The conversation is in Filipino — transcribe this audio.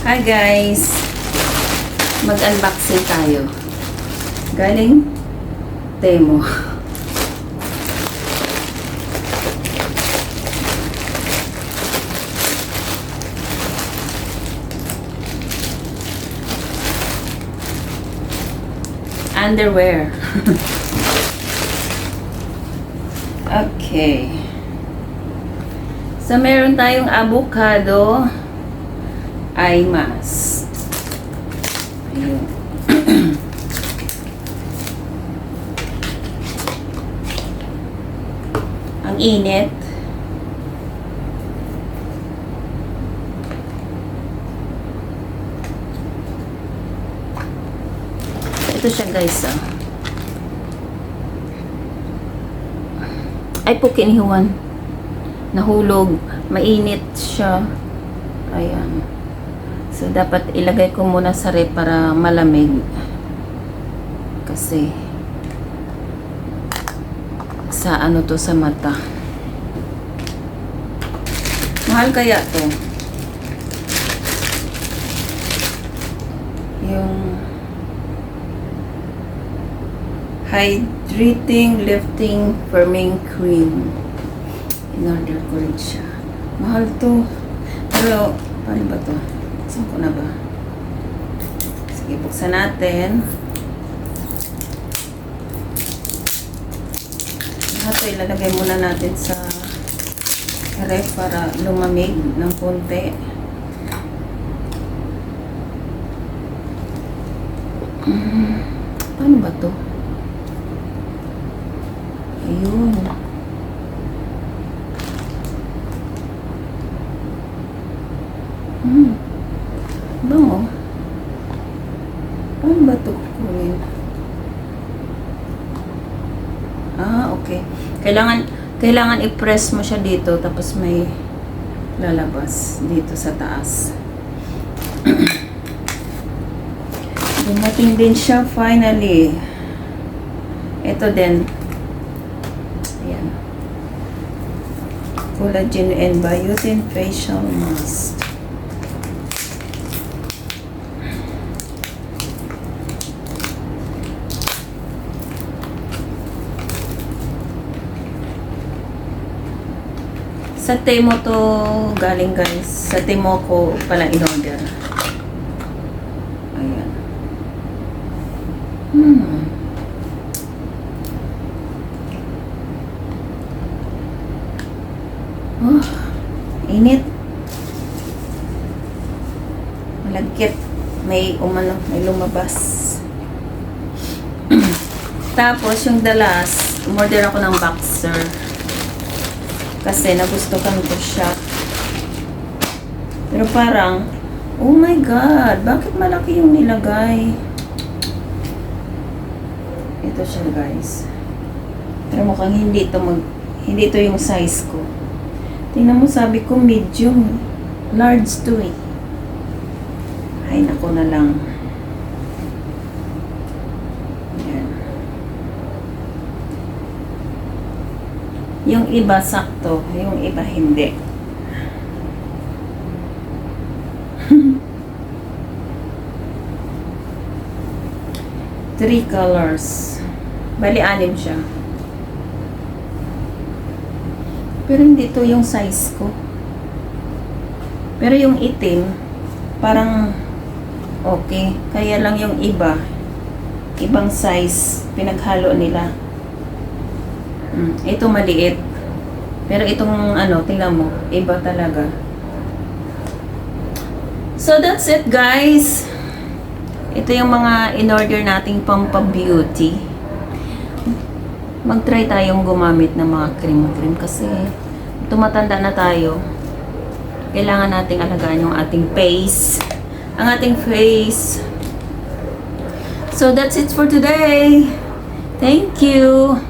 Hi guys! Mag-unboxing tayo. Galing Temo. Underwear. okay. So, meron tayong avocado mask. Ayun. Ang init. Ito siya guys ah. Ay po kinihuan. Nahulog. Mainit siya. Ayan. So, dapat ilagay ko muna sa rep para malamig. Kasi, sa ano to sa mata. Mahal kaya to? Yung hydrating, lifting, firming cream. In-order ko rin siya. Mahal to. Pero, paano ba to? Saan ko na ba? Sige, buksan natin. Lahat to ilalagay muna natin sa ref para lumamig ng konti. Mm, paano ba to? Ayun. Hmm. Bango. Paano ba ito kukunin? Ah, okay. Kailangan, kailangan i-press mo siya dito tapos may lalabas dito sa taas. Dumating din siya finally. Ito din. Ayan. Collagen and Biotin Facial Mask. Sa Temo to galing guys. Sa Temo ko pala in-order. Ayan. Hmm. Oh, init. Malagkit. May umano, may lumabas. Tapos yung dalas, umorder ako ng boxer. Kasi nagustuhan ko siya. Pero parang, oh my God, bakit malaki yung nilagay? Ito siya guys. Pero mukhang hindi ito mag, hindi ito yung size ko. Tingnan mo, sabi ko medium. Large to eh. Ay, nako na lang. Yung iba sakto, yung iba hindi. Three colors. Bali, anim siya. Pero hindi to yung size ko. Pero yung itim, parang okay. Kaya lang yung iba, ibang size, pinaghalo nila. Mm, ito maliit. Pero itong ano, tingnan mo, iba talaga. So that's it guys. Ito yung mga in-order nating pampa-beauty. Mag-try tayong gumamit ng mga cream-cream kasi tumatanda na tayo. Kailangan nating alagaan yung ating face. Ang ating face. So that's it for today. Thank you.